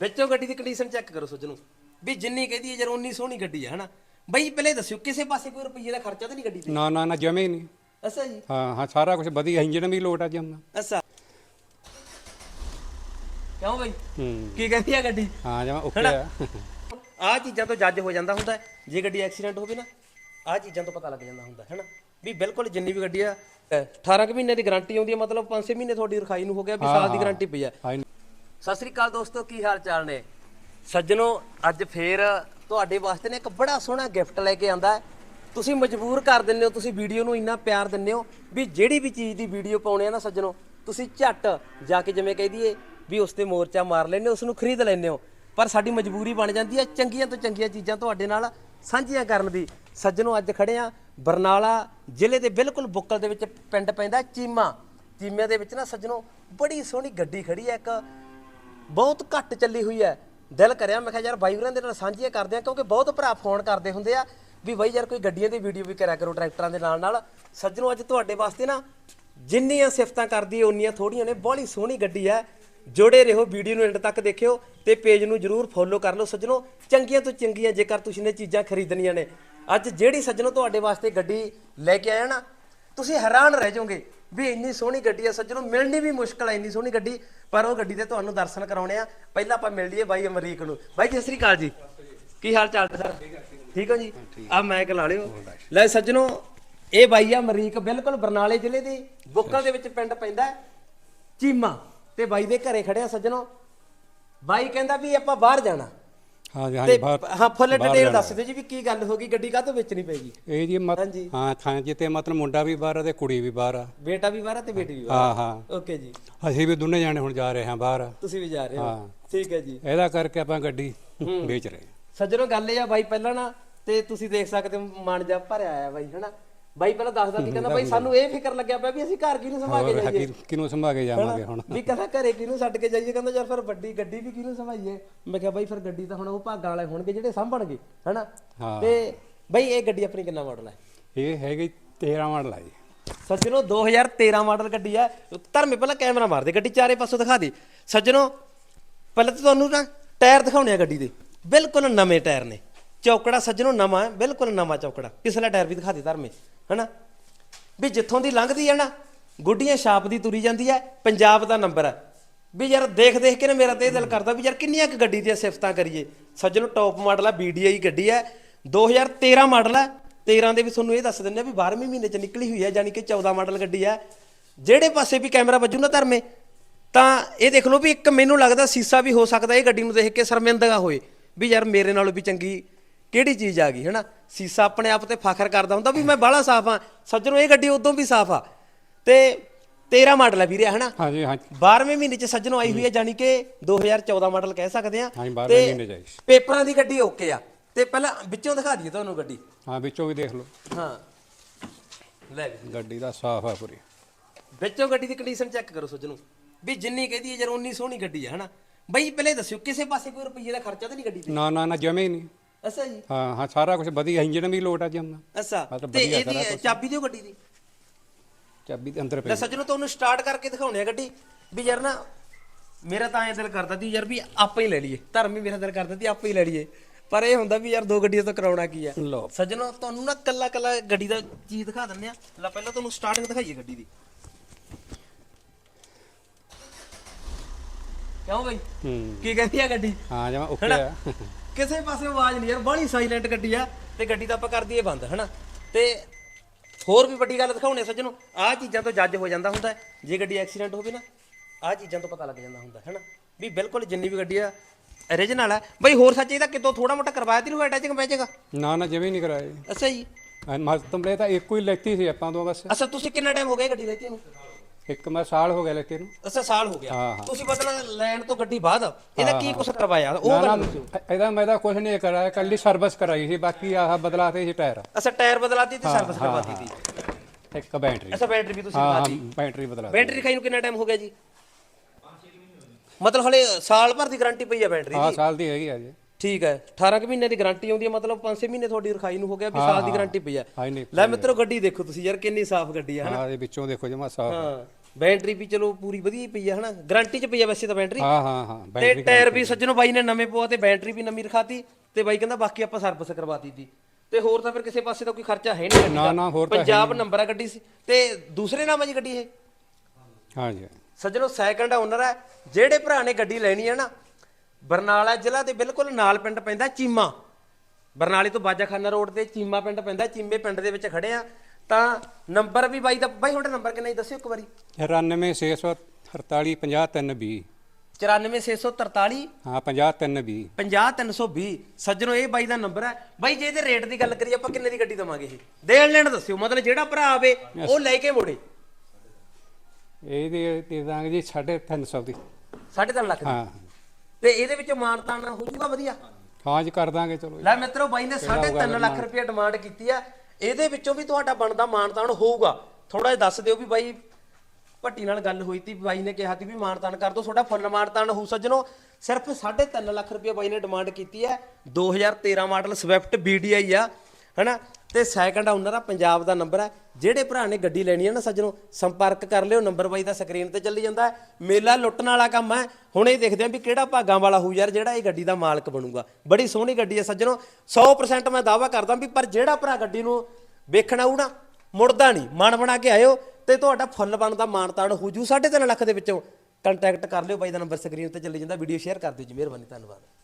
ਵਿੱਚੋਂ ਗੱਡੀ ਦੀ condition check ਕਰੋ ਸੱਜਣੋ ਵੀ ਜਿੰਨੀ ਕਹਦੀ ਹੈ ਯਾਰ ਉਨੀ ਸੋਹਣੀ ਗੱਡੀ ਹੈ ਹਨਾ? ਬਈ ਪਹਿਲੇ ਦੱਸਿਓ ਕਿਸੇ ਪਾਸੇ ਕੋਈ ਰੁਪਈਏ ਦਾ ਖਰਚਾ ਤਾਂ ਨਹੀਂ ਗੱਡੀ ਤੇ? ਨਾ ਨਾ ਨਾ ਜਮੇ ਨਹੀਂ। ਅੱਛਾ ਜੀ। ਹਾਂ ਹਾਂ ਸਾਰਾ ਕੁਝ ਵਧੀਆ ਇੰਜਨ ਵੀ ਲੋਟ ਆ ਜਮਾ ਅੱਛਾ। ਕਿਉਂ ਬਈ? ਹੂੰ। ਕੀ ਕਹਿੰਦੀ ਆ ਗੱਡੀ? ਹਾਂ ਜਮਾ ਓਕੇ ਆ। ਆਹ ਚੀਜ਼ਾਂ ਤੋਂ ਜੱਜ ਹੋ ਜਾਂਦਾ ਹੁੰਦਾ ਹੈ। ਜੇ ਗੱਡੀ ਐਕਸੀਡੈਂਟ ਹੋਵੇ ਨਾ ਆਹ ਚੀਜ਼ਾਂ ਤੋਂ ਪਤਾ ਲੱਗ ਜਾਂਦਾ ਹੁੰਦਾ ਹੈ ਨਾ ਵੀ ਬਿਲਕੁਲ ਜਿੰਨੀ ਵੀ ਗੱਡੀ ਆ ਅਹ 18 ਕੁ ਮਹੀਨੇ ਦੀ ਗਾਰੰਟੀ ਆਉਂਦੀ ਹੈ ਮਤਲਬ 5-6 ਮਹੀਨੇ ਤੁਹਾਡੀ ਰਖਾਈ ਨੂੰ ਹੋ ਗਿਆ ਵੀ ਸਾਲ ਦੀ ਗਾਰੰਟੀ ਪਈ ਆ। ਹਾਂ ਸਤਿ ਸ੍ਰੀ ਅਕਾਲ ਦੋਸਤੋ, ਕੀ ਹਾਲ ਚਾਲ ਨੇ? ਸੱਜਣੋ, ਅੱਜ ਫੇਰ ਤੁਹਾਡੇ ਵਾਸਤੇ ਨੇ ਇੱਕ ਬੜਾ ਸੋਹਣਾ ਗਿਫਟ ਲੈ ਕੇ ਆਂਦਾ ਹੈ। ਤੁਸੀਂ ਮਜਬੂਰ ਕਰ ਦਿੰਦੇ ਹੋ, ਤੁਸੀਂ ਵੀਡੀਓ ਨੂੰ ਇੰਨਾ ਪਿਆਰ ਦਿੰਦੇ ਹੋ ਵੀ ਜਿਹੜੀ ਵੀ ਚੀਜ਼ ਦੀ ਵੀਡੀਓ ਪਾਉਣੇ ਆ ਨਾ ਸੱਜਣੋ, ਤੁਸੀਂ ਝੱਟ ਜਾ ਕੇ ਜਿਵੇਂ ਕਹਿ ਦਈਏ ਵੀ ਉਸ ਤੇ ਮੋਰਚਾ ਮਾਰ ਲੈਂਦੇ ਹੋ ਉਸ ਨੂੰ ਖਰੀਦ ਲੈਂਦੇ ਹੋ। ਪਰ ਸਾਡੀ ਮਜਬੂਰੀ ਬਣ ਜਾਂਦੀ ਹੈ ਚੰਗੀਆਂ ਤੋਂ ਚੰਗੀਆਂ ਚੀਜ਼ਾਂ ਤੁਹਾਡੇ ਨਾਲ ਸਾਂਝੀਆਂ ਕਰਨ ਦੀ। ਸੱਜਣੋ, ਅੱਜ ਖੜੇ ਆ ਬਰਨਾਲਾ ਜ਼ਿਲ੍ਹੇ ਦੇ ਬਿਲਕੁਲ ਬੁੱਕਲ ਦੇ ਵਿੱਚ ਪਿੰਡ ਪੈਂਦਾ ਚੀਮਾ। ਚੀਮੇ ਦੇ ਵਿੱਚ ਨਾ ਸੱਜਣੋ, ਬੜੀ ਸੋਹਣੀ ਗੱਡੀ ਖੜੀ ਹੈ, ਇੱਕ ਬਹੁਤ ਘੱਟ ਚੱਲੀ ਹੋਈ ਹੈ। ਦਿਲ ਕਰਿਆ, ਮੈਂ ਕਿਹਾ ਯਾਰ ਬਾਈ ਵੀਰਾਂ ਦੇ ਨਾਲ ਸਾਂਝੀਆਂ ਕਰਦੇ ਆ ਕਿਉਂਕਿ ਬਹੁਤ ਭਰਾ ਫੋਨ ਕਰਦੇ ਹੁੰਦੇ ਆ ਵੀ ਬਾਈ ਯਾਰ ਕੋਈ ਗੱਡੀਆਂ ਦੀ ਵੀਡੀਓ ਵੀ ਕਰਿਆ ਕਰੋ, ਟਰੈਕਟਰਾਂ ਦੇ ਨਾਲ ਨਾਲ। ਸੱਜਣੋ, ਅੱਜ ਤੁਹਾਡੇ ਵਾਸਤੇ ਨਾ ਜਿੰਨੀਆਂ ਸਿਫਤਾਂ ਕਰਦੀ ਓਨੀਆਂ ਥੋੜੀਆਂ ਨੇ। ਬੜੀ ਸੋਹਣੀ ਗੱਡੀ ਹੈ। ਜੁੜੇ ਰਹੋ ਵੀਡੀਓ ਨੂੰ ਐਂਡ ਤੱਕ ਦੇਖਿਓ ਤੇ ਪੇਜ ਨੂੰ ਜਰੂਰ ਫੋਲੋ ਕਰ ਲਓ। ਸੱਜਣੋ, ਚੰਗੀਆਂ ਤੋਂ ਚੰਗੀਆਂ, ਜੇਕਰ ਤੁਸੀਂ ਨੇ ਚੀਜ਼ਾਂ ਖਰੀਦਣੀਆਂ ਨੇ। ਅੱਜ ਜਿਹੜੀ ਸੱਜਣੋ ਤੁਹਾਡੇ ਵਾਸਤੇ ਗੱਡੀ ਲੈ ਕੇ ਆਇਆ ਨਾ, ਤੁਸੀਂ ਹੈਰਾਨ ਰਹਿ ਜਾਓਗੇ। ਵੀ ਇੰਨੀ ਸੋਹਣੀ ਗੱਡੀ ਆ, ਸੱਜਣੋ, ਮਿਲਣੀ ਵੀ ਮੁਸ਼ਕਲ ਹੈ ਇੰਨੀ ਸੋਹਣੀ ਗੱਡੀ, ਪਰ ਉਹ ਗੱਡੀ ਦੇ ਤੁਹਾਨੂੰ ਦਰਸ਼ਨ ਕਰਾਉਣੇ ਆ। ਪਹਿਲਾਂ ਆਪਾਂ ਮਿਲ ਲਈਏ ਬਾਈ ਅਮਰੀਕ ਨੂੰ। ਬਾਈ ਜੀ ਸਤਿ ਸ੍ਰੀ ਅਕਾਲ ਜੀ। ਕੀ ਹਾਲ ਚਾਲ ਸਰ? ਠੀਕ ਹੋ ਜੀ? ਆ ਮੈਕ ਲਾ ਲਿਓ। ਲੈ ਸੱਜਣੋ, ਇਹ ਬਾਈ ਆ ਅਮਰੀਕ, ਬਿਲਕੁਲ ਬਰਨਾਲੇ ਜ਼ਿਲ੍ਹੇ ਦੀ ਬੁੱਕਲ ਦੇ ਵਿੱਚ ਪਿੰਡ ਪੈਂਦਾ ਚੀਮਾ। ਤੇ ਬਾਈ ਦੇ ਘਰੇ ਖੜਿਆ ਸੱਜਣੋ। ਬਾਈ ਕਹਿੰਦਾ ਵੀ ਆਪਾਂ ਬਾਹਰ ਜਾਣਾ। ਹਾਂ ਜੀ ਹਾਂ ਤੇ ਜੀ ਬਾਹਰ ਹਾਂ ਫੁੱਲ ਬਾਹਰ ਡਿਟੇਲ। ਦੱਸ ਦਿਓ ਜੀ ਵੀ ਕੀ ਗੱਲ ਹੋ ਗਈ ਗੱਡੀ ਕਾਹਤੋਂ ਵੇਚਣੀ ਪੈਗੀ ਇਹ ਜੀ ਮਤ ਹਾਂਜੀ। ਹਾਂ ਥਾਂ ਜਿੱਤੇ ਮਤਲਬ ਮੁੰਡਾ ਵੀ ਬਾਹਰ ਆ ਤੇ ਕੁੜੀ ਵੀ ਬਾਹਰ ਆ ਬੇਟਾ ਵੀ ਬਾਹਰ ਆ ਤੇ ਬੇਟੀ ਵੀ ਬਾਹਰ ਹਾਂ ਹਾਂ ਆ। ਓਕੇ ਜੀ ਅਸੀਂ ਵੀ ਦੋਨੇ ਜਾਣੇ ਹੁਣ ਜਾ ਰਹੇ ਹਾਂ ਬਾਹਰ ਤੁਸੀਂ ਵੀ ਜਾ ਰਹੇ ਹੋ ਹਾਂ। ਠੀਕ ਹੈ ਜੀ ਇਹਦਾ ਕਰਕੇ ਆਪਾਂ ਗੱਡੀ ਵੇਚ ਰਹੇ ਹਾਂ। ਸੱਜਣੋ ਗੱਲ ਇਹ ਆ ਬਾਈ ਪਹਿਲਾਂ ਨਾ ਤੇ ਤੁਸੀਂ ਦੇਖ ਸਕਦੇ ਹੋ ਮਨ ਜਾ ਭਰਿਆ ਆਇਆ ਬਾਈ ਹਨਾ ਬਾਈ ਪਹਿਲਾਂ ਦੱਸਦਾ ਸੀ ਕਹਿੰਦਾ ਬਾਈ ਸਾਨੂੰ ਇਹ ਫਿਕਰ ਲੱਗਿਆ ਪਿਆ ਵੀ ਅਸੀਂ ਘਰ ਕਿਹਨੂੰ ਸੰਭਾਲ ਕੇ ਜਾਈਏ? ਕਿ- ਕਿਹਨੂੰ ਸੰਭਾਲ ਜਾਵਾਂਗੇ ਹੁਣ? ਵੀ ਕਹਿੰਦਾ ਘਰੇ ਕਿਹਨੂੰ ਛੱਡ ਕੇ ਜਾਈਏ? ਕਹਿੰਦਾ ਯਾਰ ਫਿਰ ਵੱਡੀ ਗੱਡੀ ਵੀ ਕਿਹਨੂੰ ਸੰਭਾਈਏ ਮੈਂ ਕਿਹਾ ਬਾਈ ਫਿਰ ਗੱਡੀ ਤਾਂ ਹੁਣ ਉਹ ਭਾਗਾਂ ਵਾਲੇ ਹੋਣਗੇ ਜਿਹੜੇ ਸਾਂਭਣਗੇ ਹਨਾ? ਹਾਂ। ਤੇ ਬਾਈ ਇਹ ਗੱਡੀ ਆਪਣੀ ਕਿੰਨਾ ਮਾਡਲ ਹੈ? ਇਹ ਹੈਗੀ 13 ਮਾਡਲ ਜੀ। ਸੱਜਣੋ 2013 ਮਾਡਲ ਗੱਡੀ ਆ ਧਰਮੇ ਪਹਿਲਾਂ ਕੈਮਰਾ ਮਾਰ ਦੇ ਗੱਡੀ ਚਾਰੇ ਪਾਸੋਂ ਦਿਖਾ ਦੇ। ਸੱਜਣੋ ਪਹਿਲਾਂ ਤਾਂ ਤੁਹਾਨੂੰ ਨਾ ਟਾਇਰ ਦਿਖਾਉਣੇ ਆ ਗੱਡੀ ਦੇ। ਬਿਲਕੁਲ ਨਵੇਂ ਟਾਇਰ ਨੇ। ਚੌਕੜਾ ਸੱਜਣੋ ਨਵਾਂ ਹੈ। ਬਿਲਕੁਲ ਨਵਾਂ ਚੌਕੜਾ। ਪਿਛਲਾ ਟਾਇਰ ਵੀ ਦਿਖਾ ਦੇ ਧਰਮੇ ਹਨਾ? ਵੀ ਜਿੱਥੋਂ ਦੀ ਲੰਘਦੀ ਹੈ ਨਾ, ਗੁੱਡੀਆਂ ਛਾਪ ਦੀ ਤੁਰੀ ਜਾਂਦੀ ਹੈ ਪੰਜਾਬ ਦਾ ਨੰਬਰ ਹੈ ਵੀ ਯਾਰ ਦੇਖ ਦੇਖ ਕੇ ਨਾ ਮੇਰਾ ਤੇ ਇਹ ਦਿਲ ਕਰਦਾ ਵੀ ਯਾਰ ਕਿੰਨੀਆਂ ਕੁ ਗੱਡੀ ਦੀਆਂ ਸਿਫਤਾਂ ਕਰੀਏ। ਸੱਜਣੋ ਟੌਪ ਮਾਡਲ ਆ BDI ਗੱਡੀ ਹੈ 2013 ਮਾਡਲ ਹੈ 13 ਦੇ ਵੀ ਤੁਹਾਨੂੰ ਇਹ ਦੱਸ ਦਿੰਦੇ ਆ ਵੀ 12ਵੇਂ ਮਹੀਨੇ ਚ ਨਿਕਲੀ ਹੋਈ ਹੈ ਯਾਨੀ ਕਿ 14 ਮਾਡਲ ਗੱਡੀ ਹੈ ਜਿਹੜੇ ਪਾਸੇ ਵੀ ਕੈਮਰਾ ਵੱਜੂ ਨਾ ਧਰਮੇ, ਤਾਂ ਇਹ ਦੇਖ ਲਓ ਵੀ ਇੱਕ ਮੈਨੂੰ ਲੱਗਦਾ ਸੀਸਾ ਵੀ ਹੋ ਸਕਦਾ ਇਹ ਗੱਡੀ ਨੂੰ ਦੇਖ ਕੇ ਸ਼ਰਮਿੰਦਗਾ ਹੋਏ। ਵੀ ਯਾਰ ਮੇਰੇ ਨਾਲੋਂ ਵੀ ਚੰਗੀ ਕਿਹੜੀ ਚੀਜ਼ ਆ ਗਈ ਹੈਨਾ? ਸੀਸਾ ਆਪਣੇ ਆਪ ਤੇ ਫਖਰ ਕਰਦਾ ਹੁੰਦਾ ਵੀ ਮੈਂ ਬਾਹਲਾ ਸਾਫ਼ ਆ ਸੱਜਣੋ ਇਹ ਗੱਡੀ ਉਦੋਂ ਵੀ ਸਾਫ਼ ਆ। ਤੇ 13 ਮਾਡਲ ਹੈ ਵੀਰੇ ਹੈਨਾ? ਹਾਂ ਜੀ ਹਾਂ 12ਵੇਂ ਮਹੀਨੇ ਚ ਸੱਜਣੋ ਆਈ ਹੋਈ ਹੈ ਜਾਨੀ ਕਿ 2014 ਮਾਡਲ ਕਹਿ ਸਕਦੇ ਆ। ਹਾਂਜੀ, 12ਵੇਂ ਤੇ ਮਹੀਨੇ 'ਚ ਆਈ ਸੀ। ਪੇਪਰਾਂ ਦੀ ਗੱਡੀ ਓਕੇ ਆ। ਤੇ ਪਹਿਲਾਂ ਵਿੱਚੋਂ ਦਿਖਾ ਦਈਏ ਤੁਹਾਨੂੰ ਗੱਡੀ। ਹਾਂ ਵਿੱਚੋਂ ਵੀ ਦੇਖ ਲਓ। ਹਾਂ। ਲੈ ਵੀ। ਗੱਡੀ ਦਾ ਸਾਫ਼ ਆ ਪੂਰੀ। ਵਿੱਚੋਂ ਗੱਡੀ ਦੀ ਕੰਡੀਸ਼ਨ ਚੈੱਕ ਕਰੋ ਸੱਜਣੋ। ਵੀ ਜਿੰਨੀ ਕਹਦੀ ਹੈ ਯਾਰ ਉਨੀ ਸੋਹਣੀ ਗੱਡੀ ਹੈ ਹਨਾ? ਬਈ ਪਹਿਲੇ ਦੱਸਿਓ ਕਿਸੇ ਪਾਸੇ ਕੋਈ ਰੁਪਈਏ ਦਾ ਖਰਚਾ ਤਾਂ ਨਹੀਂ ਗੱਡੀ ਤੇ? ਨਾ ਨਾ ਨਾ ਜਮੇ ਨਹੀਂ। ਅੱਛਾ ਜੀ। ਹਾਂ ਹਾਂ ਸਾਰਾ ਕੁਝ ਵਧੀਆ ਇੰਜਨ ਵੀ ਲੋਟ ਆ ਜਮਾ ਅੱਛਾ ਮਤਲਬ ਤੇ ਵਧੀਆ ਇਹਦੀ ਚਾਬੀ ਦਿਓ ਗੱਡੀ ਦੀ। ਚਾਬੀ ਦੇ ਅੰਦਰ ਲੈ ਪਈ। ਸੱਜਣੋ ਤੁਹਾਨੂੰ ਸਟਾਰਟ ਕਰਕੇ ਦਿਖਾਉਣੇ ਆ ਗੱਡੀ ਵੀ ਯਾਰ ਨਾ ਮੇਰਾ ਤਾਂ ਐਂ ਦਿਲ ਕਰਦਾ ਸੀ ਯਾਰ ਵੀ ਆਪਾਂ ਹੀ ਲੈ ਲਈਏ। ਧਰਮ ਵੀ ਮੇਰਾ ਦਿਲ ਕਰਦਾ ਸੀ ਆਪਾਂ ਹੀ ਲੈ ਲਈਏ। ਪਰ ਇਹ ਹੁੰਦਾ ਵੀ ਯਾਰ ਦੋ ਗੱਡੀਆਂ ਤੋਂ ਕਰਾਉਣਾ ਕੀ ਆ। ਲਓ। ਸੱਜਣੋ ਤੁਹਾਨੂੰ ਨਾ ਕੱਲਾ ਕੱਲਾ ਗੱਡੀ ਦਾ ਚੀਜ਼ ਦਿਖਾ ਦਿੰਦੇ ਆ। ਲੈ ਪਹਿਲਾਂ ਤੁਹਾਨੂੰ ਸਟਾਰਟਿੰਗ ਦਿਖਾਈਏ ਗੱਡੀ ਦੀ। ਕਿਉਂ ਬਈ? ਹੂੰ। ਕੀ ਕਹਿੰਦੀ ਆ ਗੱਡੀ? ਹਾਂ ਜਮਾ ਓਕੇ ਹਨਾ? ਆ। ਕਿਸੇ ਪਾਸੇ ਆਵਾਜ਼ ਨਹੀਂ ਯਾਰ ਬੜੀ ਸਾਇਲੈਂਟ ਗੱਡੀ ਆ ਤੇ ਗੱਡੀ ਤਾਂ ਆਪਾਂ ਕਰ ਦਈਏ ਬੰਦ ਹਨਾ? ਤੇ ਹੋਰ ਵੀ ਵੱਡੀ ਗੱਲ ਦਿਖਾਉਣੇ ਸੱਜਣੋ ਆਹ ਚੀਜ਼ਾਂ ਤੋਂ ਜੱਜ ਹੋ ਜਾਂਦਾ ਹੁੰਦਾ ਹੈ। ਜੇ ਗੱਡੀ ਐਕਸੀਡੈਂਟ ਹੋਵੇ ਨਾ ਆਹ ਚੀਜ਼ਾਂ ਤੋਂ ਪਤਾ ਲੱਗ ਜਾਂਦਾ ਹੁੰਦਾ ਹੈ ਹਨਾ? ਵੀ ਬਿਲਕੁਲ ਜਿੰਨੀ ਵੀ ਗੱਡੀ ਆ origignal ਹੈ ਬਈ ਹੋਰ ਸੱਚ ਇਹਦਾ ਕਿਤੋਂ ਥੋੜਾ ਮੋਟਾ ਕਰਵਾਇਆ ਤੀ ਨੂੰ ਅਟੈਚਿੰਗ ਪੈ ਜਾਏਗਾ? ਨਾ ਨਾ ਜਮੇ ਨਹੀਂ ਕਰਾਏ ਅੱਛਾ ਜੀ। ਮਸਤਮ ਲੈ ਤਾਂ ਇੱਕੋ ਹੀ ਲੈਤੀ ਸੀ ਆਪਾਂ ਤੋਂ ਬਸ। ਅੱਛਾ ਤੁਸੀਂ ਕਿੰਨਾ ਟਾਈਮ ਹੋ ਗਿਆ ਗੱਡੀ ਲੈਤੀ ਨੂੰ ਇੱਕ ਮੈਂ ਸਾਲ ਹੋ ਗਿਆ ਲੈਤੇ ਨੂੰ। ਅੱਛਾ ਸਾਲ ਹੋ ਗਿਆ। ਹਾਂ, ਹਾਂ। ਤੁਸੀਂ ਬਦਲਾ ਲੈਣ ਤੋਂ ਗੱਡੀ ਬਾਅਦ ਇਹਦਾ ਕੀ ਕੁਛ ਕਰਵਾਇਆ? ਉਹ ਨਾ ਗੱਲ ਨਾ ਦੱਸੋ। ਇਹਦਾ ਮੈਂ ਤਾਂ ਕੁਝ ਨਹੀਂ ਕਰਾਇਆ। ਕੱਲੀ ਸਰਵਿਸ ਕਰਾਈ ਸੀ ਬਾਕੀ ਆਹ ਬਦਲਾਤੇ ਸੀ ਟਾਇਰ ਅੱਛਾ ਟਾਇਰ ਬਦਲਾਤੀ ਤੇ ਸਰਵਿਸ ਕਰਵਾਤੀ ਸੀ। ਇੱਕ ਬੈਟਰੀ ਅੱਛਾ ਬੈਟਰੀ ਵੀ ਤੁਸੀਂ ਹਾਂ ਹਾਂ ਬਦਲਾਤੀ। ਬੈਟਰੀ ਬਦਲਾ ਬੈਟਰੀ ਖਾਈ ਨੂੰ ਕਿੰਨਾ ਟਾਈਮ ਹੋ ਗਿਆ ਜੀ? ਮਤਲਬ ਹਲੇ ਸਾਲ ਭਰ ਦੀ ਗਾਰੰਟੀ ਪਈ ਆ ਬੈਟਰੀ ਹਾਂ ਦੀ। ਸਾਲ ਦੀ ਹੈਗੀ ਆ ਜੀ। ਠੀਕ ਹੈ। 18 ਕੁ ਮਹੀਨੇ ਦੀ ਗਾਰੰਟੀ ਆਉਂਦੀ ਹੈ ਮਤਲਬ 5-6 ਮਹੀਨੇ ਤੁਹਾਡੀ ਰਖਾਈ ਨੂੰ ਹੋ ਗਿਆ ਵੀ ਸਾਲ ਦੀ ਗਾਰੰਟੀ ਪਈ ਆ। ਹਾਂ ਨਹੀਂ ਲੈ ਮਿੱਤਰੋ ਗੱਡੀ ਦੇਖੋ ਤੁਸੀਂ ਯਾਰ ਕਿੰਨੀ ਸਾਫ਼ ਗੱਡੀ ਆ ਹਨਾ? ਹਾਂ ਇਹ ਵਿੱਚੋਂ ਦੇਖੋ ਜਮਾ ਸਾਫ਼। ਹਾਂ। ਬੈਟਰੀ ਵੀ ਚਲੋ ਪੂਰੀ ਵਧੀਆ ਹੀ ਪਈ ਆ ਹਨਾ? ਗਾਰੰਟੀ 'ਚ ਪਈ ਆ ਵੈਸੇ ਤਾਂ ਬੈਟਰੀ। ਹਾਂ ਹਾਂ ਹਾਂ ਤੇ ਬੈਟਰੀ ਟਾਇਰ ਵੀ ਸੱਜਣੋ ਬਾਈ ਨੇ ਨਵੇਂ ਪਵਾ ਤੇ ਬੈਟਰੀ ਵੀ ਨਵੀਂ ਰਖਾਤੀ ਤੇ ਬਾਈ ਕਹਿੰਦਾ ਬਾਕੀ ਆਪਾਂ ਸਰਵਿਸ ਕਰਵਾਤੀ ਦੀ ਤੇ ਹੋਰ ਤਾਂ ਫਿਰ ਕਿਸੇ ਪਾਸੇ ਦਾ ਕੋਈ ਖਰਚਾ ਹੈ ਨਹੀਂ ਗੱਡੀ ਨਾ, ਦਾ। ਨਾ, ਹੋਰ ਤਾਂ ਹੈ ਪੰਜਾਬ ਨੰਬਰ ਆ ਗੱਡੀ ਸੀ। ਤੇ ਦੂਸਰੇ ਨਾਮ ਆ ਜੀ ਗੱਡੀ ਇਹ? ਹਾਂ ਜੀ ਸੱਜਣੋ ਸੈਕੰਡ ਓਨਰ ਹੈ। ਜਿਹੜੇ ਭਰਾ ਨੇ ਗੱਡੀ ਲੈਣੀ ਹੈ ਨਾ ਬਰਨਾਲਾ ਜ਼ਿਲ੍ਹਾ ਦੇ ਬਿਲਕੁਲ ਨਾਲ ਪਿੰਡ ਪੈਂਦਾ ਚੀਮਾ। ਬਰਨਾਲੇ ਤੋਂ ਬਾਜਾਖਾਨਾ ਰੋਡ ਤੇ ਚੀਮਾ ਪਿੰਡ ਪੈਂਦਾ ਚੀਮੇ ਪਿੰਡ ਦੇ ਵਿੱਚ ਖੜੇ ਆ। ਤਾਂ ਨੰਬਰ ਵੀ ਬਾਈ ਦਾ ਬਾਈ ਤੁਹਾਡਾ ਨੰਬਰ ਕਿੰਨਾ ਜੀ ਦੱਸਿਓ ਇੱਕ ਵਾਰੀ। 94648 50320 94643 ਹਾਂ 50320 50320 ਸੱਜਣੋ ਇਹ ਬਾਈ ਦਾ ਨੰਬਰ ਹੈ। ਬਾਈ ਜੇ ਇਹਦੇ ਰੇਟ ਦੀ ਗੱਲ ਕਰੀਏ ਆਪਾਂ ਕਿੰਨੇ ਦੀ ਗੱਡੀ ਦਵਾਂਗੇ ਇਹ? ਦੇਣ ਲੈਣ ਦੱਸਿਓ ਮਤਲਬ ਜਿਹੜਾ ਭਰਾ ਆਵੇ ਉਹ ਲੈ ਕੇ ਮੋੜੇ। ਇਹਦੇ ਦੇ ਦਾਂਗੇ ਜੀ 350 ਦੀ। 3.5 ਲੱਖ ਦੀ? ਹਾਂ। ਤੇ ਇਹਦੇ ਵਿੱਚ ਮਾਨਤਾਨ ਹੋ ਜੂਗਾ ਵਧੀਆ? ਹਾਂ ਜੀ ਕਰ ਦਾਂਗੇ ਚਲੋ ਲੈ ਮਿੱਤਰੋ ਬਾਈ ਨੇ 3.5 ਲੱਖ ਰੁਪਏ ਡਿਮਾਂਡ ਕੀਤੀ ਆ। ਇਹਦੇ ਵਿੱਚੋਂ ਵੀ ਤੁਹਾਡਾ ਬਣਦਾ ਮਾਨਤਾਨ ਹੋਊਗਾ। ਥੋੜਾ ਜਿਹਾ ਦੱਸ ਦਿਓ ਵੀ ਬਾਈ, ਭੱਟੀ ਨਾਲ ਗੱਲ ਹੋਈ ਤੀ, ਬਾਈ ਨੇ ਕਿਹਾ ਸੀ ਵੀ ਮਾਨਤਾਨ ਕਰ ਦੋ, ਤੁਹਾਡਾ ਫੁੱਲ ਮਾਨਤਾਨ ਹੋ ਸੱਜਣੋ, ਸਿਰਫ 3.5 ਲੱਖ ਰੁਪਏ ਬਾਈ ਨੇ ਡਿਮਾਂਡ ਕੀਤੀ ਹੈ। 2013 ਮਾਡਲ ਸਵਿਫਟ BDI ਆ। ਹਨਾ? ਤੇ ਸੈਕੰਡ ਓਨਰ ਆ ਪੰਜਾਬ ਦਾ ਨੰਬਰ ਹੈ ਜਿਹੜੇ ਭਰਾ ਨੇ ਗੱਡੀ ਲੈਣੀ ਹੈ ਨਾ ਸੱਜਣੋ, ਸੰਪਰਕ ਕਰ ਲਿਓ ਨੰਬਰ ਬਾਈ ਦਾ ਸਕਰੀਨ ਤੇ ਚੱਲੀ ਜਾਂਦਾ ਹੈ। ਮੇਲਾ ਲੁੱਟਣ ਵਾਲਾ ਕੰਮ ਹੈ। ਹੁਣ ਇਹ ਦੇਖਦੇ ਆਂ ਵੀ ਕਿਹੜਾ ਭਾਗਾਂ ਵਾਲਾ ਹੋਊ ਯਾਰ, ਜਿਹੜਾ ਇਹ ਗੱਡੀ ਦਾ ਮਾਲਕ ਬਣੂਗਾ। ਬੜੀ ਸੋਹਣੀ ਗੱਡੀ ਹੈ ਸੱਜਣੋ। 100% ਮੈਂ ਦਾਅਵਾ ਕਰਦਾ ਵੀ ਪਰ ਜਿਹੜਾ ਭਰਾ ਗੱਡੀ ਨੂੰ ਵੇਖਣ ਆਊ ਨਾ, ਮੁੜਦਾ ਨਹੀਂ। ਮਨ ਬਣਾ ਕੇ ਆਇਓ ਤੇ ਤੁਹਾਡਾ ਫੁੱਲ ਬਣਦਾ ਮਾਨਤਾਨ ਹੋ ਜੂ 3.5 ਲੱਖ ਦੇ ਵਿੱਚੋਂ ਕੰਟੈਕਟ ਕਰ ਲਿਓ ਬਾਈ ਦਾ ਨੰਬਰ ਸਕਰੀਨ ਤੇ ਚੱਲੀ ਜਾਂਦਾ ਵੀਡੀਓ ਸ਼ੇਅਰ ਕਰ ਦਿਓ ਜੀ। ਮਿਹਰਬਾਨੀ, ਧੰਨਵਾਦ।